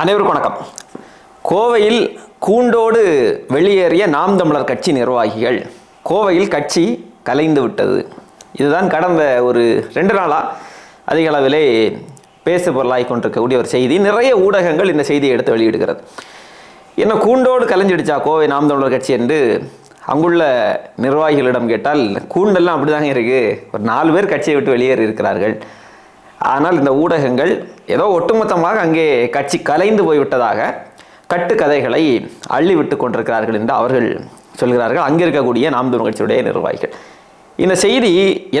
அனைவருக்கும் வணக்கம். கோவையில் கூண்டோடு வெளியேறிய நாம் தமிழர் கட்சி நிர்வாகிகள் கோவையில் கட்சி கலைந்து விட்டது. இதுதான் கடந்த ஒரு ரெண்டு நாளாக அதிக அளவிலே பேசு பொருளாகி கொண்டிருக்கக்கூடிய ஒரு செய்தி. நிறைய ஊடகங்கள் இந்த செய்தியை எடுத்து வெளியிடுகிறது. என்ன கூண்டோடு கலைஞ்சிடுச்சா கோவை நாம் தமிழர் கட்சி என்று அங்குள்ள நிர்வாகிகளிடம் கேட்டால் கூண்டெல்லாம் அப்படிதாங்க இருக்குது ஒரு நாலு பேர் கட்சியை விட்டு வெளியேறி இருக்கிறார்கள் ஆனால் இந்த ஊடகங்கள் ஏதோ ஒட்டுமொத்தமாக அங்கே கட்சி கலைந்து போய்விட்டதாக கட்டுக்கதைகளை அள்ளிவிட்டு கொண்டிருக்கிறார்கள் என்று அவர்கள் சொல்கிறார்கள். அங்கே இருக்கக்கூடிய நாம் தூரம் கட்சியுடைய நிர்வாகிகள். இந்த செய்தி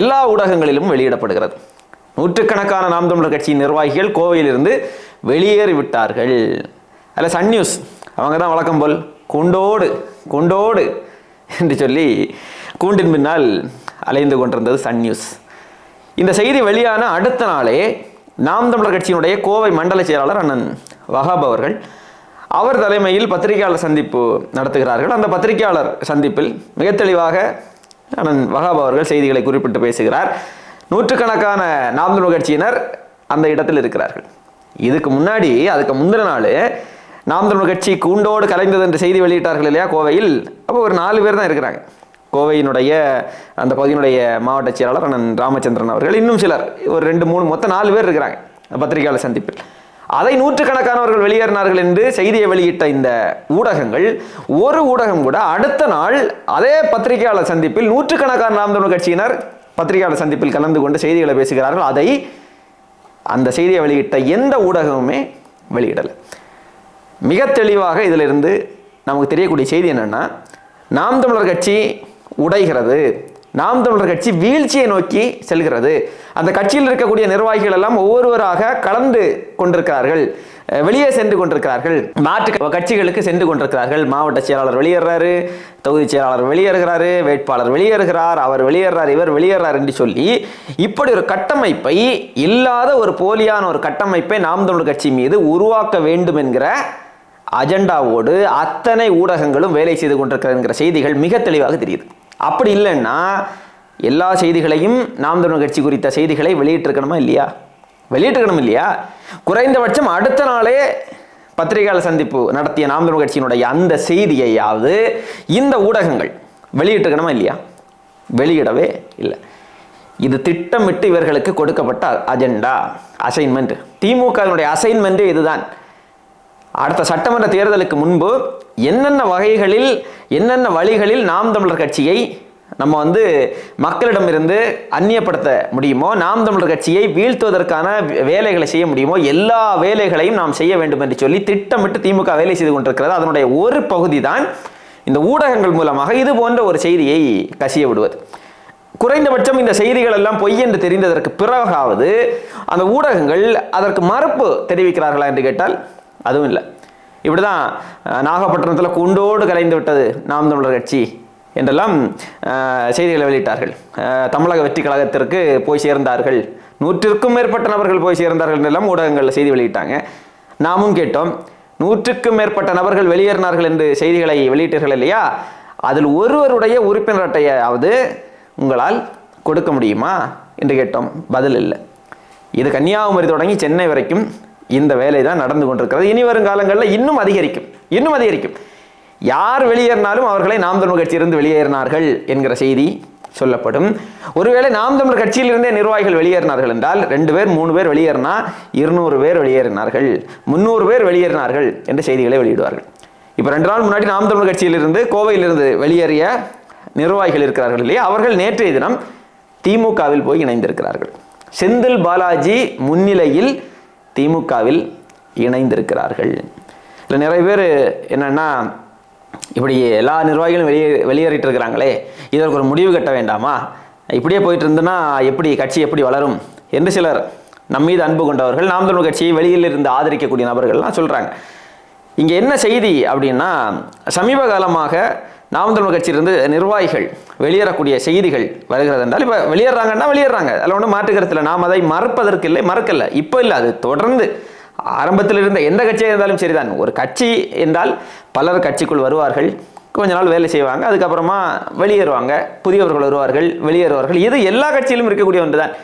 எல்லா ஊடகங்களிலும் வெளியிடப்படுகிறது. நூற்றுக்கணக்கான நாம் தமிழர் கட்சியின் நிர்வாகிகள் கோவையிலிருந்து வெளியேறி விட்டார்கள் அதில் சன் நியூஸ். அவங்க தான் வழக்கம் போல் குண்டோடு குண்டோடு என்று சொல்லி கூண்டின் பின்னால் அலைந்து கொண்டிருந்தது சன் நியூஸ். இந்த செய்தி வெளியான அடுத்த நாளே நாம் தமிழர் கட்சியினுடைய கோவை மண்டல செயலாளர் அண்ணன் வஹாப் அவர்கள் அவர் தலைமையில் பத்திரிகையாளர் சந்திப்பு நடத்துகிறார்கள். அந்த பத்திரிகையாளர் சந்திப்பில் மிக தெளிவாக அண்ணன் வஹாப் அவர்கள் செய்திகளை குறிப்பிட்டு பேசுகிறார். நூற்றுக்கணக்கான நாம் தமிழர் கட்சியினர் அந்த இடத்தில் இருக்கிறார்கள். இதுக்கு முன்னாடி அதுக்கு முந்தின நாள் நாம் தமிழர் கட்சி கூண்டோடு கலைந்தது என்று செய்தி வெளியிட்டார்கள் இல்லையா கோவையில்? அப்போ ஒரு நாலு பேர் தான் இருக்கிறாங்க. கோவையினுடைய அந்த பகுதியினுடைய மாவட்ட செயலாளர் அண்ணன் ராமச்சந்திரன் அவர்கள் இன்னும் சிலர் ஒரு ரெண்டு மூணு மொத்தம் நாலு பேர் இருக்கிறாங்க பத்திரிகையாளர் சந்திப்பில். அதை நூற்றுக்கணக்கானவர்கள் வெளியேறினார்கள் என்று செய்தியை வெளியிட்ட இந்த ஊடகங்கள் ஒரு ஊடகம் கூட அடுத்த நாள் அதே பத்திரிகையாளர் சந்திப்பில் நூற்றுக்கணக்கான நாம் தமிழ் கட்சியினர் பத்திரிகையாளர் சந்திப்பில் கலந்து கொண்டு செய்திகளை பேசுகிறார்கள். அதை அந்த செய்தியை வெளியிட்ட எந்த ஊடகமுமே வெளியிடலை. மிக தெளிவாக இதிலிருந்து நமக்கு தெரியக்கூடிய செய்தி என்னென்னா நாம் தமிழர் கட்சி உடைகிறது. நாம் தமிழர் கட்சி வீழ்ச்சியை நோக்கி செல்கிறது. அந்த கட்சியில் இருக்கக்கூடிய நிர்வாகிகள் எல்லாம் ஒவ்வொருவராக கலந்து கொண்டிருக்கிறார்கள். வெளியே சென்று கொண்டிருக்கிறார்கள். மாற்று கட்சிகளுக்கு சென்று கொண்டிருக்கிறார்கள். மாவட்ட செயலாளர் வெளியேறாரு தொகுதி செயலாளர் வெளியேறுகிறாரு வேட்பாளர் வெளியேறுகிறார் அவர் வெளியேறார் இவர் வெளியேறார் என்று சொல்லி இப்படி ஒரு கட்டமைப்பை இல்லாத ஒரு போலியான ஒரு கட்டமைப்பை நாம் தமிழர் கட்சி மீது உருவாக்க வேண்டும் என்கிற அஜெண்டாவோடு அத்தனை ஊடகங்களும் வேலை செய்து கொண்டிருக்கிற செய்திகள் மிக தெளிவாக தெரியுது. அப்படி இல்லைன்னா எல்லா செய்திகளையும் நாம் தமிழ் கட்சி குறித்த செய்திகளை வெளியிட்டிருக்கணுமா இல்லையா? வெளியிட்டிருக்கணும் இல்லையா? குறைந்தபட்சம் அடுத்த நாளே பத்திரிகையாளர் சந்திப்பு நடத்திய நாம் தமிழ் கட்சியினுடைய அந்த செய்தியையாவது இந்த ஊடகங்கள் வெளியிட்டிருக்கணுமா இல்லையா? வெளியிடவே இல்லை. இது திட்டமிட்டு இவர்களுக்கு கொடுக்கப்பட்ட அஜெண்டா அசைன்மெண்ட். திமுகவினுடைய அசைன்மெண்ட்டே இதுதான். அடுத்த சட்டமன்ற தேர்தலுக்கு முன்பு என்னென்ன வகைகளில் என்னென்ன வழிகளில் நாம் தமிழர் கட்சியை நம்ம வந்து மக்களிடமிருந்து அந்நியப்படுத்த முடியுமோ நாம் தமிழர் கட்சியை வீழ்த்துவதற்கான வே- வேலைகளை செய்ய முடியுமோ எல்லா வேலைகளையும் நாம் செய்ய வேண்டும் என்று சொல்லி திட்டமிட்டு திமுக வேலை செய்து கொண்டிருக்கிறது. அதனுடைய ஒரு பகுதி தான் இந்த ஊடகங்கள் மூலமாக இது போன்ற ஒரு செய்தியை கசிய விடுவது. குறைந்தபட்சம் இந்த செய்திகள் எல்லாம் பொய் என்று தெரிந்ததற்கு பிறகாவது அந்த ஊடகங்கள் அதற்கு மறுப்பு தெரிவிக்கிறார்களா என்று கேட்டால் அதுவும் இல்லை. இப்படி தான் நாகப்பட்டினத்தில் குண்டோடு கலைந்து விட்டது நாம் தமிழர் கட்சி என்றெல்லாம் செய்திகளை வெளியிட்டார்கள். தமிழக வெற்றி கழகத்திற்கு போய் சேர்ந்தார்கள். நூற்றிற்கும் மேற்பட்ட நபர்கள் போய் சேர்ந்தார்கள் என்றெல்லாம் ஊடகங்களில் செய்தி வெளியிட்டாங்க. நாமும் கேட்டோம் நூற்றுக்கும் மேற்பட்ட நபர்கள் வெளியேறினார்கள் என்று செய்திகளை வெளியிட்டீர்கள் இல்லையா? அதில் ஒருவருடைய உறுப்பினர் அட்டையாவது உங்களால் கொடுக்க முடியுமா? என்று கேட்டோம் பதில் இல்லை. இது கன்னியாகுமரி தொடங்கி சென்னை வரைக்கும் இந்த வேலை தான் நடந்து கொண்டிருக்கிறது. இனி வரும் காலங்களில் இன்னும் அதிகரிக்கும். இன்னும் அதிகரிக்கும். யார் வெளியேறினாலும் அவர்களை நாம் தமிழ் கட்சியிலிருந்து வெளியேறினார்கள் என்கிற செய்தி சொல்லப்படும். ஒருவேளை நாம் தமிழர் கட்சியிலிருந்தே நிர்வாகிகள் வெளியேறினார்கள் என்றால் ரெண்டு பேர் மூணு பேர் வெளியேறினா இருநூறு பேர் வெளியேறினார்கள் முந்நூறு பேர் வெளியேறினார்கள் என்ற செய்திகளை வெளியிடுவார்கள். இப்போ ரெண்டு நாள் முன்னாடி நாம் தமிழர் கட்சியிலிருந்து கோவையிலிருந்து வெளியேறிய நிர்வாகிகள் இருக்கிறார்கள் இல்லையா? அவர்கள் நேற்றைய தினம் திமுகவில் போய் இணைந்திருக்கிறார்கள். செந்தில் பாலாஜி முன்னிலையில் திமுகவில் இணைந்திருக்கிறார்கள். இல்லை நிறைய பேர் என்னென்னா இப்படி எல்லா நிர்வாகிகளும் வெளியே வெளியேறிட்டு இருக்கிறாங்களே இதற்கு ஒரு முடிவு கட்ட வேண்டாமா? இப்படியே போயிட்டு இருந்ததுன்னா எப்படி கட்சி எப்படி வளரும்? என்று சிலர் நம் மீது அன்பு கொண்டவர்கள் நாம் தமிழ் கட்சியை வெளியில் இருந்து ஆதரிக்கக்கூடிய நபர்கள்லாம் சொல்கிறாங்க இங்கே என்ன செய்தி அப்படின்னா சமீப காலமாக நாம் தமிழ் கட்சியிலிருந்து நிர்வாகிகள் வெளியேறக்கூடிய செய்திகள் வருகிறது என்றால் இப்போ வெளியேறாங்கன்னா வெளியேறாங்க. அதில் ஒன்றும் மாற்றுக்கிறதுல நாம் அதை மறுப்பதற்கு இல்லை மறுக்கல. இப்போ இல்லை அது தொடர்ந்து ஆரம்பத்தில் இருந்த எந்த கட்சியாக இருந்தாலும் சரிதான். ஒரு கட்சி என்றால் பலர் கட்சிக்குள் வருவார்கள். கொஞ்ச நாள் வேலை செய்வாங்க. அதுக்கப்புறமா வெளியேறுவாங்க. புதியவர்கள் வருவார்கள் வெளியேறுவார்கள். இது எல்லா கட்சியிலும் இருக்கக்கூடிய ஒன்று தான்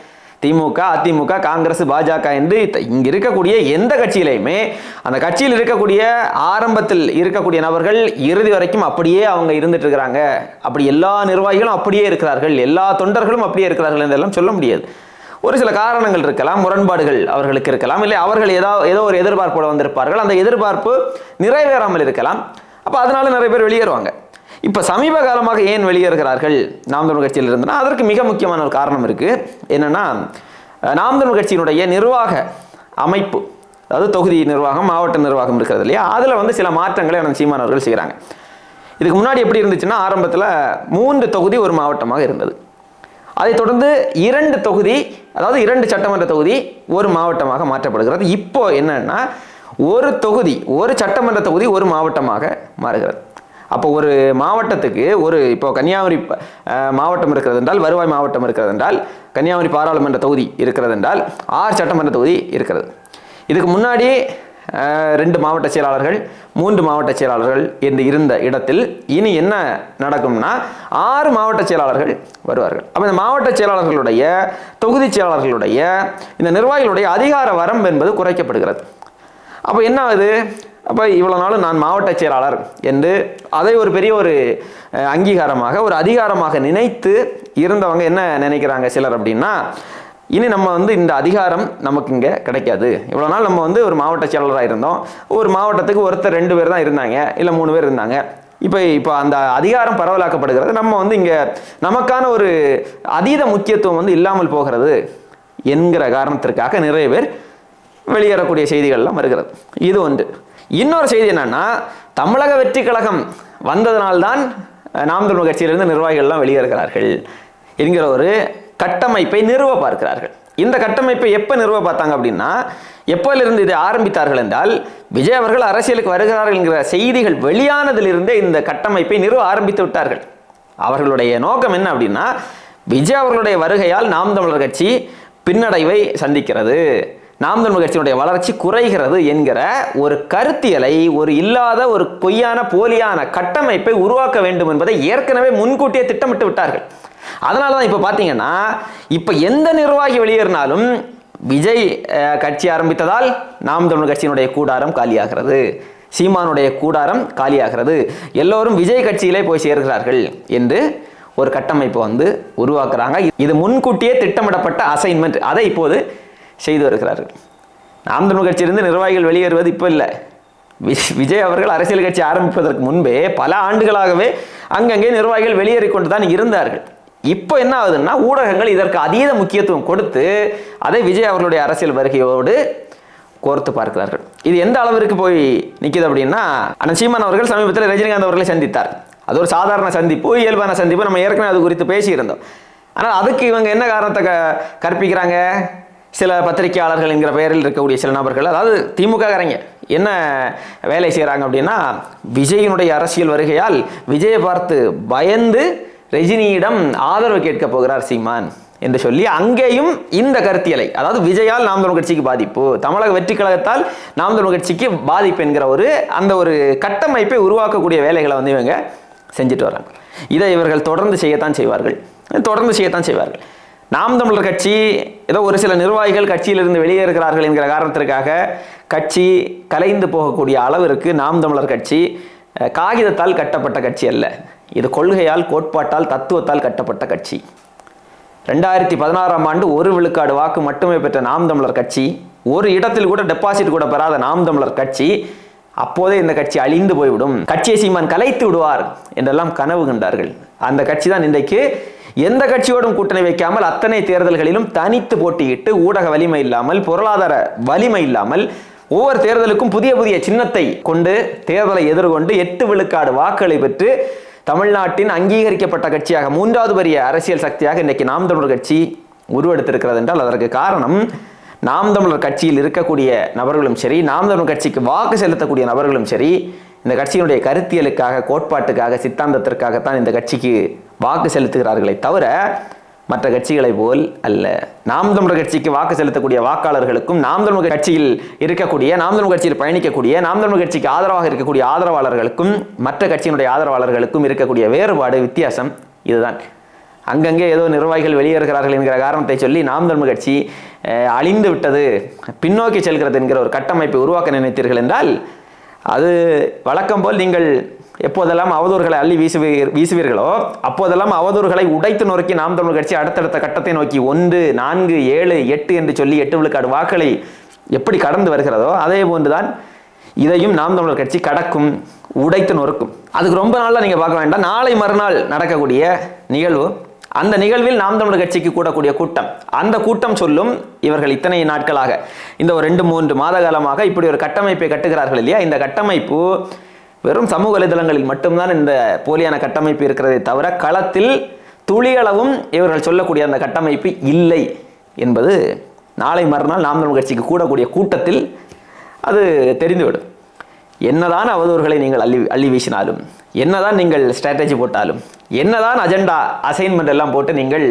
திமுக அதிமுக காங்கிரஸ் பாஜக என்று த- இங்க இருக்கக்கூடிய எந்த கட்சியிலையுமே அந்த கட்சியில் இருக்கக்கூடிய ஆரம்பத்தில் இருக்கக்கூடிய நபர்கள் இறுதி வரைக்கும் அப்படியே அவங்க இருந்துட்டு இருக்கிறாங்க. அப்படி எல்லா நிர்வாகிகளும் அப்படியே இருக்கிறார்கள். எல்லா தொண்டர்களும் அப்படியே இருக்கிறார்கள் என்றெல்லாம் சொல்ல முடியாது. ஒரு சில காரணங்கள் இருக்கலாம் முரண்பாடுகள் அவர்களுக்கு இருக்கலாம் இல்லை அவர்கள் ஏதோ ஏதோ ஒரு எதிர்பார்ப்போட வந்திருப்பார்கள். அந்த எதிர்பார்ப்பு நிறைவேறாமல் இருக்கலாம். அப்போ அதனால நிறைய பேர் வெளியேறுவாங்க. இப்போ சமீப காலமாக ஏன் வெளியேறுகிறார்கள் நாம் தமிழ் கட்சியில் இருந்தனா அதற்கு மிக முக்கியமான ஒரு காரணம் இருக்குது என்னென்னா நாம் தமிழ் கட்சியினுடைய நிர்வாக அமைப்பு அதாவது தொகுதி நிர்வாகம் மாவட்ட நிர்வாகம் இருக்கிறது இல்லையா? அதில் வந்து சில மாற்றங்களை அண்ணன் சீமானவர்கள் செய்கிறாங்க இதுக்கு முன்னாடி எப்படி இருந்துச்சுன்னா ஆரம்பத்தில் மூன்று தொகுதி ஒரு மாவட்டமாக இருந்தது. அதைத் தொடர்ந்து இரண்டு தொகுதி அதாவது இரண்டு சட்டமன்ற தொகுதி ஒரு மாவட்டமாக மாற்றப்படுகிறது. இப்போ என்னன்னா ஒரு தொகுதி ஒரு சட்டமன்ற தொகுதி ஒரு மாவட்டமாக மாறுகிறது. அப்போ ஒரு மாவட்டத்துக்கு ஒரு இப்போ கன்னியாகுமரி மாவட்டம் இருக்கிறது என்றால் வருவாய் மாவட்டம் இருக்கிறது என்றால் கன்னியாகுமரி பாராளுமன்ற தொகுதி இருக்கிறது என்றால் ஆறு சட்டமன்ற தொகுதி இருக்கிறது. இதுக்கு முன்னாடி ரெண்டு மாவட்ட செயலாளர்கள் மூன்று மாவட்ட செயலாளர்கள் என்று இருந்த இடத்தில் இனி என்ன நடக்கும்னா ஆறு மாவட்ட செயலாளர்கள் வருவார்கள். அப்போ இந்த மாவட்ட செயலாளர்களுடைய தொகுதி செயலாளர்களுடைய இந்த நிர்வாகிகளுடைய அதிகார வரம்பு என்பது குறைக்கப்படுகிறது. அப்போ என்ன ஆகுது? அப்போ இவ்வளோ நாள் நான் மாவட்ட செயலாளர் என்று அதை ஒரு பெரிய ஒரு அங்கீகாரமாக ஒரு அதிகாரமாக நினைத்து இருந்தவங்க என்ன நினைக்கிறாங்க சிலர் அப்படின்னா இனி நம்ம வந்து இந்த அதிகாரம் நமக்கு இங்கே கிடைக்காது. இவ்வளோ நாள் நம்ம வந்து ஒரு மாவட்ட செயலாளராக இருந்தோம். ஒரு மாவட்டத்துக்கு ஒருத்தர் ரெண்டு பேர் தான் இருந்தாங்க இல்லை மூணு பேர் இருந்தாங்க. இப்போ இப்போ அந்த அதிகாரம் பரவலாக்கப்படுகிறது. நம்ம வந்து இங்கே நமக்கான ஒரு அதீத முக்கியத்துவம் வந்து இல்லாமல் போகிறது என்கிற காரணத்திற்காக நிறைய பேர் வெளியேறக்கூடிய செய்திகள்லாம் வருகிறது. இது ஒன்று. இன்னொரு செய்தி என்னன்னா தமிழக வெற்றி கழகம் வந்ததனால்தான் நாம் தமிழ் கட்சியிலிருந்து நிர்வாகிகள்லாம் வெளியேறுகிறார்கள் என்கிற ஒரு கட்டமைப்பை நிறுவ பார்க்கிறார்கள். இந்த கட்டமைப்பை எப்போ நிறுவ பார்த்தாங்க அப்படின்னா எப்போலிருந்து இதை ஆரம்பித்தார்கள் என்றால் விஜய் அவர்கள் அரசியலுக்கு வருகிறார்கள் என்கிற செய்திகள் வெளியானதிலிருந்தே இந்த கட்டமைப்பை நிறுவ ஆரம்பித்து விட்டார்கள். அவர்களுடைய நோக்கம் என்ன அப்படின்னா விஜய் அவர்களுடைய வருகையால் நாம் தமிழர் கட்சி பின்னடைவை சந்திக்கிறது. நாம் தமிழ் கட்சியினுடைய வளர்ச்சி குறைகிறது என்கிற ஒரு கருத்தியலை ஒரு இல்லாத ஒரு பொய்யான போலியான கட்டமைப்பை உருவாக்க வேண்டும் என்பதை ஏற்கனவே முன்கூட்டியே திட்டமிட்டு விட்டார்கள். அதனால தான் இப்போ பார்த்தீங்கன்னா இப்போ எந்த நிர்வாகி வெளியேறினாலும் விஜய் கட்சி ஆரம்பித்ததால் நாம் தமிழ் கட்சியினுடைய கூடாரம் காலியாகிறது. சீமானுடைய கூடாரம் காலியாகிறது. எல்லோரும் விஜய் கட்சியிலே போய் சேர்கிறார்கள் என்று ஒரு கட்டமைப்பு வந்து உருவாக்குறாங்க. இது முன்கூட்டியே திட்டமிடப்பட்ட அசைன்மெண்ட். அதை இப்போது செய்து வருகிறார்கள். நாம் தமிழ் கட்சியிலிருந்து நிர்வாகிகள் வெளியேறுவது இப்போ இல்லை. வி- விஜய் அவர்கள் அரசியல் கட்சி ஆரம்பிப்பதற்கு முன்பே பல ஆண்டுகளாகவே அங்கங்கே நிர்வாகிகள் வெளியேறி கொண்டு தான் இருந்தார்கள். இப்போ என்ன ஆகுதுன்னா ஊடகங்கள் இதற்கு அதீத முக்கியத்துவம் கொடுத்து அதை விஜய் அவர்களுடைய அரசியல் வருகையோடு கோர்த்து பார்க்கிறார்கள். இது எந்த அளவிற்கு போய் நிற்கிது அப்படின்னா அண்ணன் சீமான் அவர்கள் சமீபத்தில் ரஜினிகாந்த் அவர்களை சந்தித்தார். அது ஒரு சாதாரண சந்திப்பு இயல்பான சந்திப்பு. நம்ம ஏற்கனவே அது குறித்து பேசியிருந்தோம். ஆனால் அதுக்கு இவங்க என்ன காரணத்தை க கற்பிக்கிறாங்க? சில பத்திரிகையாளர்கள் என்கிற பெயரில் இருக்கக்கூடிய சில நபர்கள் அதாவது திமுககாரங்க என்ன வேலை செய்கிறாங்க அப்படின்னா விஜயினுடைய அரசியல் வருகையால் விஜயை பார்த்து பயந்து ரஜினியிடம் ஆதரவு கேட்க போகிறார் சீமான் என்று சொல்லி அங்கேயும் இந்த கருத்தியலை அதாவது விஜயால் நாம் தமிழ் கட்சிக்கு பாதிப்பு தமிழக வெற்றி கழகத்தால் நாம் தமிழ் கட்சிக்கு பாதிப்பு என்கிற ஒரு அந்த ஒரு கட்டமைப்பை உருவாக்கக்கூடிய வேலைகளை வந்து இவங்க செஞ்சுட்டு வராங்க இதை இவர்கள் தொடர்ந்து செய்யத்தான் செய்வார்கள். தொடர்ந்து செய்யத்தான் செய்வார்கள். நாம் தமிழர் கட்சி ஏதோ ஒரு சில நிர்வாகிகள் கட்சியிலிருந்து வெளியேறுகிறார்கள் என்கிற காரணத்திற்காக கட்சி கலைந்து போகக்கூடிய அளவிற்கு நாம் தமிழர் கட்சி காகிதத்தால் கட்டப்பட்ட கட்சி அல்ல. இது கொள்கையால் கோட்பாட்டால் தத்துவத்தால் கட்டப்பட்ட கட்சி. ரெண்டாயிரத்தி பதினாறாம் ஆண்டு ஒரு விழுக்காடு வாக்கு மட்டுமே பெற்ற நாம் தமிழர் கட்சி ஒரு இடத்தில் கூட டெபாசிட் கூட பெறாத நாம் தமிழர் கட்சி அப்போதே இந்த கட்சி அழிந்து போய்விடும். கட்சியை சீமான் கலைத்து விடுவார் என்றெல்லாம் கனவு கண்டார்கள். அந்த கட்சி தான் இன்றைக்கு எந்த கட்சியோடும் கூட்டணி வைக்காமல் அத்தனை தேர்தல்களிலும் தனித்து போட்டியிட்டு ஊடக வலிமை இல்லாமல் பொருளாதார வலிமை இல்லாமல் ஒவ்வொரு தேர்தலுக்கும் புதிய புதிய சின்னத்தை கொண்டு தேர்தலை எதிர்கொண்டு எட்டு விழுக்காடு வாக்குகளை பெற்று தமிழ்நாட்டின் அங்கீகரிக்கப்பட்ட கட்சியாக மூன்றாவது பெரிய அரசியல் சக்தியாக இன்றைக்கு நாம் தமிழர் கட்சி உருவெடுத்திருக்கிறது என்றால் அதற்கு காரணம் நாம் தமிழர் கட்சியில் இருக்கக்கூடிய நபர்களும் சரி நாம் தமிழர் கட்சிக்கு வாக்கு செலுத்தக்கூடிய நபர்களும் சரி இந்த கட்சியினுடைய கருத்தியலுக்காக கோட்பாட்டுக்காக சித்தாந்தத்திற்காகத்தான் இந்த கட்சிக்கு வாக்கு செலுத்துகிறார்களே தவிர மற்ற கட்சிகளை போல் அல்ல. நாம் தமிழர் கட்சிக்கு வாக்கு செலுத்தக்கூடிய வாக்காளர்களுக்கும் நாம் தமிழர் கட்சியில் இருக்கக்கூடிய நாம் தமிழர் கட்சியில் பயணிக்கக்கூடிய நாம் தமிழர் கட்சிக்கு ஆதரவாக இருக்கக்கூடிய ஆதரவாளர்களுக்கும் மற்ற கட்சியினுடைய ஆதரவாளர்களுக்கும் இருக்கக்கூடிய வேறுபாடு வித்தியாசம் இதுதான். அங்கங்கே ஏதோ நிர்வாகிகள் வெளியேறுகிறார்கள் என்கிற காரணத்தை சொல்லி நாம் தமிழ் கட்சி அழிந்து விட்டது. பின்னோக்கி செல்கிறது என்கிற ஒரு கட்டமைப்பை உருவாக்க நினைத்தீர்கள் என்றால் அது வழக்கம் போல் நீங்கள் எப்போதெல்லாம் அவதூறுகளை அள்ளி வீசுவீர் வீசுவீர்களோ அப்போதெல்லாம் அவதூறுகளை உடைத்து நொறுக்கி நாம் தமிழ் கட்சி அடுத்தடுத்த கட்டத்தை நோக்கி ஒன்று நான்கு ஏழு எட்டு என்று சொல்லி எட்டு விழுக்காடு வாக்களை எப்படி கடந்து வருகிறதோ அதே போன்றுதான் இதையும் நாம் தமிழர் கட்சி கடக்கும் உடைத்து நொறுக்கும். அதுக்கு ரொம்ப நாளாக நீங்கள் பார்க்க வேண்டாம். நாளை மறுநாள் நடக்கக்கூடிய நிகழ்வு அந்த நிகழ்வில் நாம் தமிழர் கட்சிக்கு கூடக்கூடிய கூட்டம். அந்த கூட்டம் சொல்லும் இவர்கள் இத்தனை நாட்களாக. இந்த ஒரு ரெண்டு மூன்று மாத காலமாக இப்படி ஒரு கட்டமைப்பை கட்டுகிறார்கள் இல்லையா? இந்த கட்டமைப்பு வெறும் சமூக வலைதளங்களில் மட்டும்தான் இந்த போலியான கட்டமைப்பு இருக்கிறதே தவிர களத்தில் துளியளவும் இவர்கள் சொல்லக்கூடிய அந்த கட்டமைப்பு இல்லை என்பது நாளை மறுநாள் நாம் தமிழ் கட்சிக்கு கூடக்கூடிய கூட்டத்தில் அது தெரிந்துவிடும். என்னதான் அவதூறுகளை நீங்கள் அள்ளி அள்ளி வீசினாலும் என்னதான் நீங்கள் ஸ்ட்ராட்டஜி போட்டாலும் என்னதான் அஜெண்டா அசைன்மெண்ட் எல்லாம் போட்டு நீங்கள்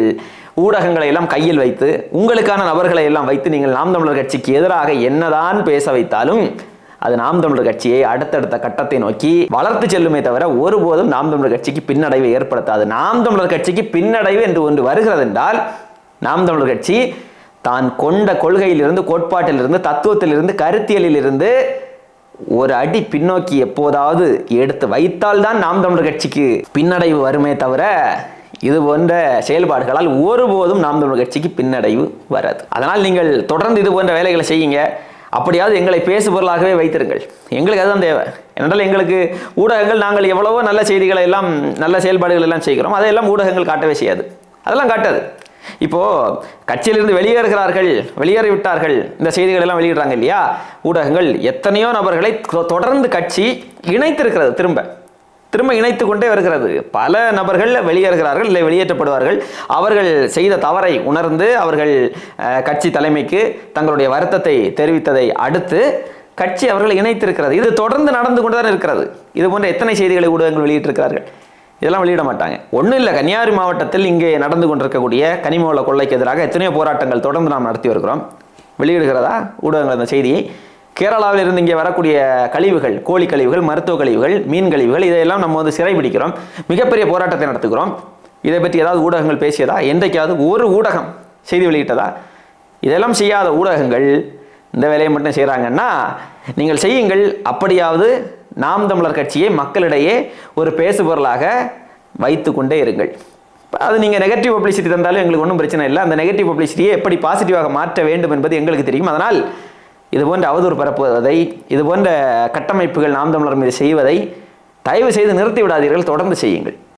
ஊடகங்களை எல்லாம் கையில் வைத்து உங்களுக்கான நபர்களை எல்லாம் வைத்து நீங்கள் நாம் தமிழர் கட்சிக்கு எதிராக என்னதான் பேச வைத்தாலும் அது நாம் தமிழர் கட்சியை அடுத்தடுத்த கட்டத்தை நோக்கி வளர்த்து செல்லுமே தவிர ஒருபோதும் நாம் தமிழர் கட்சிக்கு பின்னடைவை ஏற்படுத்தாது. நாம் தமிழர் கட்சிக்கு பின்னடைவு என்று ஒன்று வருகிறது என்றால் நாம் தமிழர் கட்சி தான் கொண்ட கொள்கையிலிருந்து கோட்பாட்டிலிருந்து தத்துவத்திலிருந்து கருத்தியலிலிருந்து ஒரு அடி பின்னோக்கி எப்போதாவது எடுத்து வைத்தால்தான் நாம் தமிழர் கட்சிக்கு பின்னடைவு வருமே தவிர இது போன்ற செயல்பாடுகளால் ஒருபோதும் நாம் தமிழர் கட்சிக்கு பின்னடைவு வராது. அதனால் நீங்கள் தொடர்ந்து இது போன்ற வேலைகளை செய்யுங்க. அப்படியாவது எங்களை பேசுபொருளாகவே வைத்திருங்கள். எங்களுக்கு அதுதான் தேவை. என்றால் எங்களுக்கு ஊடகங்கள் நாங்கள் எவ்வளவோ நல்ல செய்திகளை எல்லாம் நல்ல செயல்பாடுகள் எல்லாம் செய்கிறோம். அதையெல்லாம் ஊடகங்கள் காட்டவே செய்யாது. அதெல்லாம் காட்டாது. இப்போ கட்சியிலிருந்து வெளியேறுகிறார்கள் வெளியேறி விட்டார்கள் இந்த செய்திகள் எல்லாம் வெளியிடுறாங்க இல்லையா? ஊடகங்கள் எத்தனையோ நபர்களை தொ- தொடர்ந்து கட்சி இணைத்திருக்கிறது திரும்ப. திரும்ப இணைத்து கொண்டே வருகிறது. பல நபர்கள் வெளியேறுகிறார்கள் இல்லை வெளியேற்றப்படுவார்கள். அவர்கள் செய்த தவறை உணர்ந்து அவர்கள் கட்சி தலைமைக்கு தங்களுடைய வருத்தத்தை தெரிவித்ததை அடுத்து கட்சி அவர்களை இணைத்திருக்கிறது. இது தொடர்ந்து நடந்து கொண்டு தான் இருக்கிறது. இது போன்ற எத்தனை செய்திகளை ஊடகங்கள் வெளியிட்டிருக்கிறார்கள்? இதெல்லாம் வெளியிட மாட்டாங்க. ஒன்றும் இல்லை கன்னியாகுமரி மாவட்டத்தில் இங்கே நடந்து கொண்டிருக்கக்கூடிய கனிமவள கொள்ளைக்கு எதிராக எத்தனையோ போராட்டங்கள் தொடர்ந்து நாம் நடத்தி வருகிறோம். வெளியிடுகிறதா? ஊடகங்கள் அந்த செய்தியை கேரளாவில் இருந்து இங்கே வரக்கூடிய கழிவுகள் கோழி கழிவுகள் மருத்துவ கழிவுகள் மீன் கழிவுகள் இதையெல்லாம் நம்ம வந்து சிறைபிடிக்கிறோம். மிகப்பெரிய போராட்டத்தை நடத்துகிறோம். இதை பற்றி ஏதாவது ஊடகங்கள் பேசியதா? என்றைக்காவது ஒரு ஊடகம் செய்தி வெளியிட்டதா? இதெல்லாம் செய்யாத ஊடகங்கள் இந்த வேலையை மட்டும் செய்கிறாங்கன்னா நீங்கள் செய்யுங்கள். அப்படியாவது நாம் தமிழர் கட்சியை மக்களிடையே ஒரு பேசுபொருளாக வைத்து கொண்டே இருங்கள். அது நீங்கள் நெகட்டிவ் பப்ளிசிட்டி தந்தாலும் எங்களுக்கு ஒன்றும் பிரச்சனை இல்லை. அந்த நெகட்டிவ் பப்ளிசிட்டியை எப்படி பாசிட்டிவாக மாற்ற வேண்டும் என்பது எங்களுக்கு தெரியும். அதனால் இதுபோன்ற அவதூறு பரப்புவதை இதுபோன்ற கட்டமைப்புகள் நாம் தமிழர் மீது செய்வதை தயவு செய்து நிறுத்தி விடாதீர்கள் தொடர்ந்து செய்யுங்கள்.